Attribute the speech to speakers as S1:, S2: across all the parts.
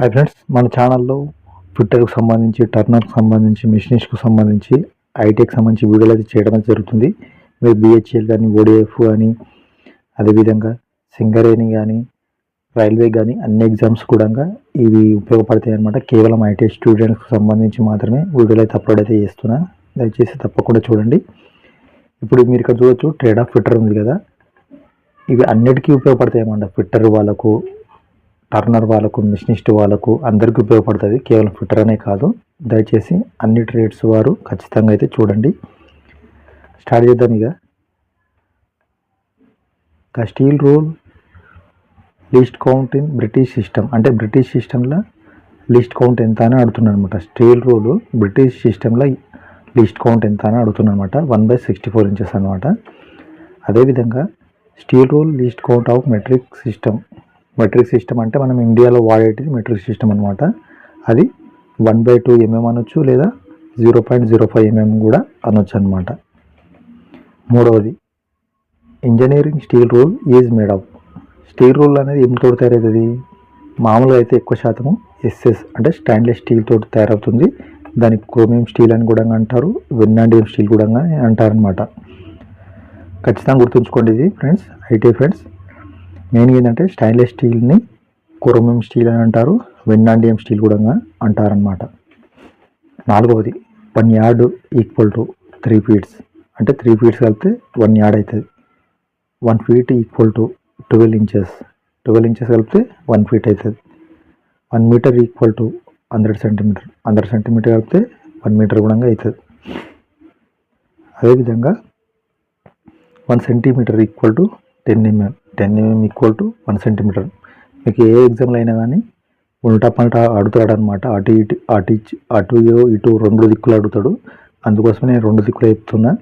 S1: Hi friends మన ఛానల్లో ట్విట్టర్కి సంబంధించి టర్నర్కి సంబంధించి మిషనిస్ట్కి సంబంధించి ఐటీకి సంబంధించి వీడియోలు అయితే చేయడం జరుగుతుంది. మీరు బిహెచ్ఎల్ కానీ ఓడిఎఫ్ కానీ అదేవిధంగా సింగరేణి కానీ రైల్వే కానీ అన్ని ఎగ్జామ్స్ కూడా ఇవి ఉపయోగపడతాయి అనమాట కేవలం ఐటీ స్టూడెంట్స్కి సంబంధించి మాత్రమే వీడియోలు అయితే అప్లోడ్ అయితే చేస్తున్నా. దయచేసి తప్పకుండా చూడండి. ఇప్పుడు మీరు ఇక్కడ చూడొచ్చు ట్రేడ్ ఆఫ్ ట్విట్టర్ ఉంది కదా. ఇవి అన్నిటికీ ఉపయోగపడతాయి అన్నమాట. ట్విట్టర్ వాళ్ళకు టర్నర్ వాళ్ళకు మిషనిస్ట్ వాళ్ళకు అందరికీ ఉపయోగపడుతుంది. కేవలం ఫిట్టర్ అనే కాదు. దయచేసి అన్ని ట్రేడ్స్ వారు ఖచ్చితంగా అయితే చూడండి. స్టార్ట్ చేద్దాం ఇక. The steel rule least count in British system. అంటే బ్రిటిష్ సిస్టంలో లీస్ట్ కౌంట్ ఎంత అని అడుగుతున్నాను అనమాట స్టీల్ రూల్ బ్రిటిష్ సిస్టంలో లీస్ట్ కౌంట్ ఎంత అని అడుగుతున్నాను అనమాట one by sixty four inches అనమాట అదేవిధంగా steel rule least count of metric system. Metric system అంటే మనం ఇండియాలో వాడేటిది మెట్రిక్ సిస్టమ్ అనమాట అది వన్ బై టూ ఎంఎం అనొచ్చు లేదా zero point zero five MM కూడా అనొచ్చు అనమాట మూడవది engineering steel rule is made of. Steel rule అనేది ఏమితో తయారవుతుంది? మామూలుగా అయితే ఎక్కువ శాతము ఎస్ఎస్ అంటే స్టాండ్లెస్ స్టీల్ తోటి తయారవుతుంది. దానికి క్రోమియం స్టీల్ అని కూడా అంటారు వెన్నాండియం స్టీల్ కూడా అంటారనమాట ఖచ్చితంగా గుర్తుంచుకోండి ఇది ఫ్రెండ్స్ ఐటీ ఫ్రెండ్స్. మెయిన్ ఏంటంటే స్టైన్లెస్ స్టీల్ని కురమం స్టీల్ అని అంటారు వెన్నాండియం స్టీల్ కూడా అంటారనమాట నాలుగవది one yard equal to three feets. అంటే త్రీ ఫీట్స్ కలిపితే వన్ యార్డ్ అవుతుంది. One feet equal to twelve inches. Twelve inches కలిపితే వన్ ఫీట్ అవుతుంది. One metre equal to hundred centimetre. Hundred centimetre కలిపితే వన్ మీటర్ కూడా అవుతుంది. అదేవిధంగా one centimetre equal to ten MM. Ten MM equal to one centimetre. మీకు ఏ ఎగ్జామ్లో అయినా కానీ ఉల్టా పల్టా అడుగుతాడు అనమాట అటు ఇటు అటు ఇచ్చి అటు ఇటు రెండు దిక్కులు అడుగుతాడు అందుకోసమే నేను రెండు దిక్కులు చెప్తున్నా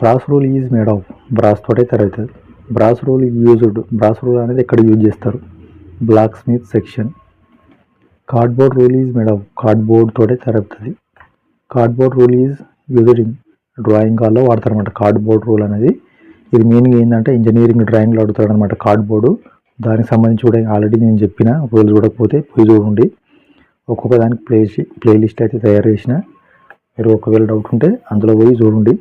S1: brass rule is made of. Brass తోటే తయారవుతుంది brass rule used. Brass rule అనేది ఎక్కడ యూజ్ చేస్తారు? Blacksmith section. Cardboard rule is made of. Cardboard తోటే తయారవుతుంది cardboard rule is used in drawing హాల్లో వాడతారనమాట కార్డ్బోర్డ్ రూల్ అనేది. ఇది మీనింగ్ ఏంటంటే ఇంజనీరింగ్ డ్రాయింగ్లో అడుగుతాడు అనమాట కార్డ్బోర్డు. దానికి సంబంధించి కూడా ఆల్రెడీ నేను చెప్పిన ఒకవేళ చూడకపోతే పోయి చూడండి. ఒక్కొక్క దానికి ప్లే ప్లేలిస్ట్ అయితే తయారు చేసిన. మీరు ఒకవేళ డౌట్ ఉంటే అందులో పోయి చూడండి.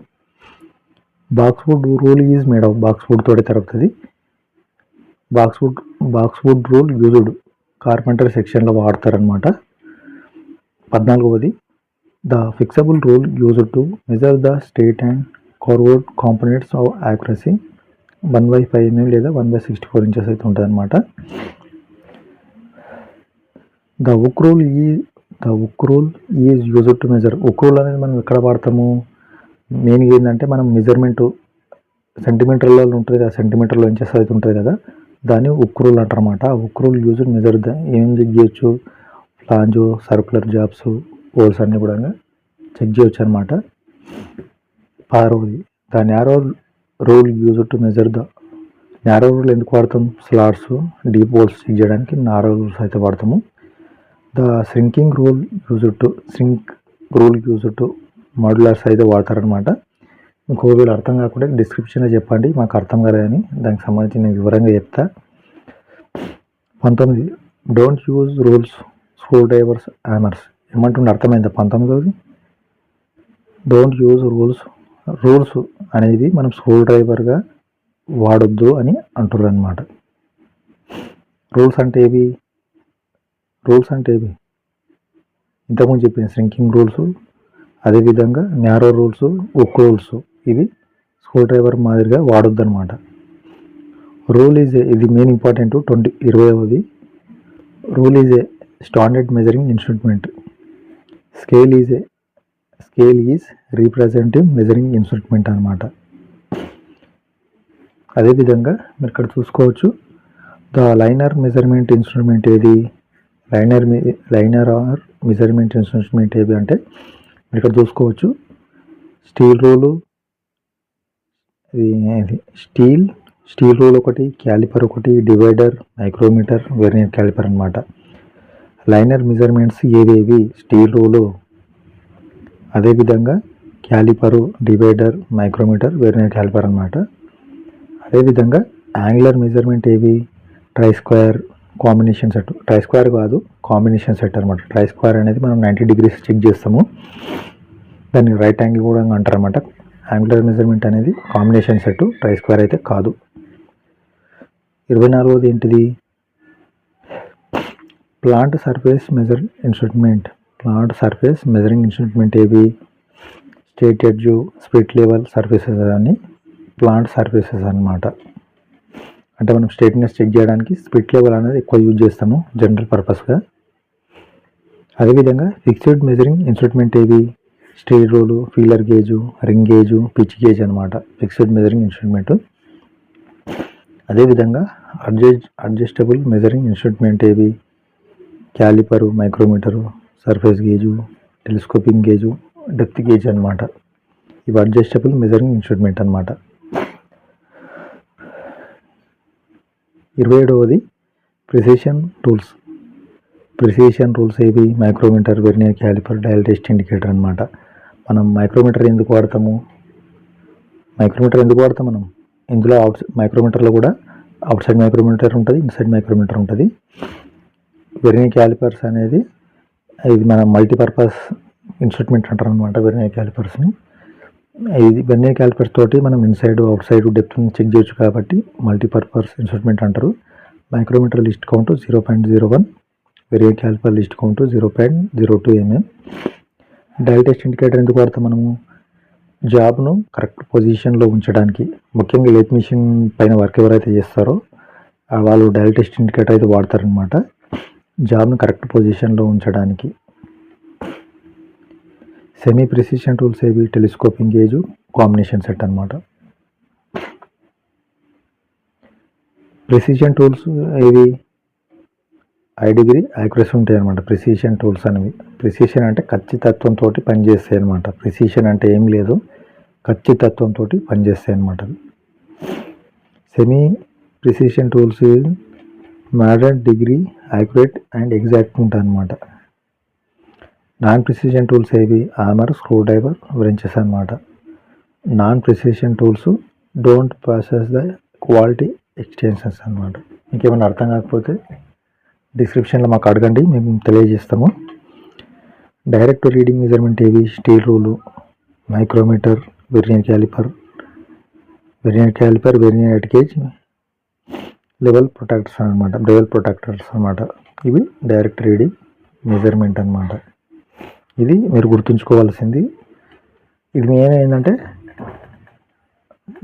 S1: Boxwood rule is made of boxwood తోటే తరుగుతుంది boxwood boxwood rule used carpenter సెక్షన్లో వాడతారనమాట పద్నాలుగవది the flexible rule used to measure the state and forward components of accuracy one by five MM లేదా one by sixty four inches అయితే ఉంటుంది అనమాట the hook rule ఈ the hook rule is used to measure hook rule అనేది మనం ఎక్కడ వాడతాము? మెయిన్గా ఏంటంటే మనం మెజర్మెంట్ సెంటీమీటర్లలో ఉంటుంది కదా సెంటీమీటర్లో ఇంచెస్ అయితే ఉంటుంది కదా దాన్ని ఉక్రోల్ అంటారన్నమాట. ఆ ఉక్ యూజ్ మెజర్ ఏం చెక్ చేయొచ్చు? ఫ్లాంజో సర్కులర్ జాబ్స్ హోల్స్ అన్నీ కూడా చెక్ చేయొచ్చు అనమాట ఆరవది the narrow rule use to measure the narrow rule ఎందుకు వాడతాం? స్లాట్స్ డీప్ హోల్స్ చెక్ చేయడానికి నారో రూల్స్ అయితే వాడతాము. The sinking rule use to sink rule use to modulars అయితే వాడతారనమాట ఇంకోవేళ అర్థం కాకుండా డిస్క్రిప్షన్లో చెప్పండి. మాకు అర్థం కాలేదని దానికి సంబంధించి నేను వివరంగా చెప్తా. పంతొమ్మిది. Don't use rules screwdrivers hammers ఏమంటుండే అర్థమైందా పంతొమ్మిదవది డోంట్ యూజ్ రూల్స్ రూల్స్ అనేది మనం స్క్రూ డ్రైవర్గా వాడొద్దు అని అంటున్నారు అనమాట రూల్స్ అంటే ఏవి? రూల్స్ అంటే ఏవి? ఇంతకుముందు చెప్పిన శ్రింకింగ్ రూల్స్ అదేవిధంగా నేరో రూల్స్ ఉక్ రూల్స్ ఇవి స్క్రూ డ్రైవర్ మాదిరిగా వాడొద్దు అనమాట రూల్ ఈజ్ ఇది main important twenty ఇరవైవది. Rule is a standard measuring instrument scale is a scale is representative measuring instrument అనమాట అదేవిధంగా మీరు ఇక్కడ చూసుకోవచ్చు. ద లైనర్ మెజర్మెంట్ ఇన్స్ట్రుమెంట్ ఏది? Linear linear or measurement instrument ఏది అంటే మీరు ఇక్కడ చూసుకోవచ్చు. స్టీల్ రోలు ఇది స్టీల్ స్టీల్ రూల్ ఒకటి క్యాలిపర్ ఒకటి డివైడర్ మైక్రోమీటర్ వెర్నియర్ క్యాలిపర్ అనమాట లైనర్ మెజర్మెంట్స్ ఏవేవి? స్టీల్ రూలు అదేవిధంగా క్యాలిపరు డివైడర్ మైక్రోమీటర్ వేరే క్యాలిపర్ అనమాట అదేవిధంగా యాంగులర్ మెజర్మెంట్ ఏవి? Try square combination set. Try square కాదు కాంబినేషన్ సెట్ అనమాట ట్రై స్క్వేర్ అనేది మనం నైంటీ డిగ్రీస్ చెక్ చేస్తాము. దాన్ని రైట్ యాంగిల్ కూడా అంటారు అనమాట యాంగులర్ మెజర్మెంట్ అనేది కాంబినేషన్ సెట్ ట్రై స్క్వేర్ అయితే కాదు. ఇరవై నాలుగోది ఏంటిది? Plant surface measure instrument. Plant surface measuring instrument ఏవి straight edge split level surfaces అని ప్లాంట్ సర్ఫేసెస్ అనమాట అంటే మనం స్టేట్నెస్ చెక్ చేయడానికి స్ప్లిట్ లెవెల్ అనేది ఎక్కువ యూజ్ చేస్తాము జనరల్ పర్పస్గా అదేవిధంగా ఫిక్స్డ్ మెజరింగ్ ఇన్స్ట్రుమెంట్ ఏవి steel rule feeler gauge ring gauge pitch gauge అనమాట ఫిక్స్డ్ మెజరింగ్ ఇన్స్ట్రుమెంట్ అదేవిధంగా అడ్జస్ట్ అడ్జస్టబుల్ మెజరింగ్ ఇన్స్ట్రుమెంట్ ఏవి calliper micrometer surface gauge telescoping gauge depth gauge అనమాట ఇవి అడ్జస్టబుల్ మెజరింగ్ ఇన్స్ట్రుమెంట్ అనమాట ఇరవై ఏడవది ప్రిసేషన్ టూల్స్ ప్రిసేషన్ రూల్స్ ఏవి? Micrometer vernier calliper dial test indicator అనమాట మనం మైక్రోమీటర్ ఎందుకు వాడతాము? మైక్రోమీటర్ ఎందుకు వాడతాం మనం? ఇందులో అవుట్ మైక్రోమీటర్లో కూడా అవుట్ సైడ్ మైక్రోమీటర్ ఉంటుంది ఇన్సైడ్ మైక్రోమీటర్ ఉంటుంది. వెర్నియర్ క్యాలిపర్స్ అనేది ఇది మన మల్టీపర్పస్ ఇన్స్ట్రుమెంట్ అంటారు అనమాట వెర్నియర్ క్యాలిపర్స్ని ఇది వెర్నియర్ క్యాలిపర్స్ తోటి మనం ఇన్సైడ్ అవుట్ సైడ్ డెప్త్ని చెక్ చేయొచ్చు కాబట్టి మల్టీపర్పస్ ఇన్స్ట్రుమెంట్ అంటారు. Micrometer least count zero point zero one వెరియర్ calliper least count zero point zero two MM dial test indicator ఎందుకు వాడతాం మనము? జాబ్ను కరెక్ట్ పొజిషన్లో ఉంచడానికి. ముఖ్యంగా లేట్ మిషన్ పైన వర్క్ ఎవరైతే చేస్తారో వాళ్ళు డైల్ టెస్ట్ ఇండికేటర్ అయితే వాడతారనమాట జాబ్ను కరెక్ట్ పొజిషన్లో ఉంచడానికి. సెమీ ప్రిసిషన్ టూల్స్ ఏవి? టెలిస్కోపింగ్ గేజు కాంబినేషన్ సెట్ అనమాట ప్రిసిషన్ టూల్స్ ఏవి? ఐ డిగ్రీ యాక్యురసీ ఉంటాయి అనమాట ప్రిసిషన్ టూల్స్ అనేవి. ప్రిసిషన్ అంటే ఖచ్చితత్వంతో పనిచేస్తాయి అనమాట ప్రిసిషన్ అంటే ఏం లేదు. ఖచ్చితత్వంతో పనిచేస్తాయి అనమాట semi precision tools modern degree accurate and exact ఉంటాయి నాన్ ప్రిసిషన్ టూల్స్ ఏవి? ఆమర్ స్క్రూ డ్రైవర్ వ్రెంచెస్ అనమాట non precision tools don't process the quality extensions అనమాట మీకు ఏమైనా అర్థం కాకపోతే డిస్క్రిప్షన్లో మాకు అడగండి మేము తెలియజేస్తాము. డైరెక్ట్ రీడింగ్ మెజర్మెంట్ ఏవి? Steel rule micrometer vernier caliper vernier caliper vernier height gauge level protractors అనమాట లెవెల్ ప్రొటెక్టర్స్ అనమాట ఇవి డైరెక్ట్ రీడింగ్ మెజర్మెంట్ అనమాట ఇది మీరు గుర్తుంచుకోవాల్సింది. ఇది మెయిన్ ఏంటంటే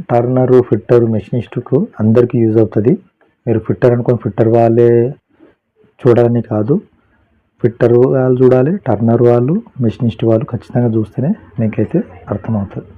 S1: టర్నరు ఫిట్టర్ మెషినిస్టుకు అందరికీ యూజ్ అవుతుంది. మీరు ఫిట్టర్ అనుకోని ఫిట్టర్ వాళ్ళే చూడాలని కాదు. ఫిట్టర్ వాళ్ళు చూడాలి టర్నర్ వాళ్ళు మెషినిస్ట్ వాళ్ళు ఖచ్చితంగా చూస్తేనే మీకైతే అర్థమవుతుంది.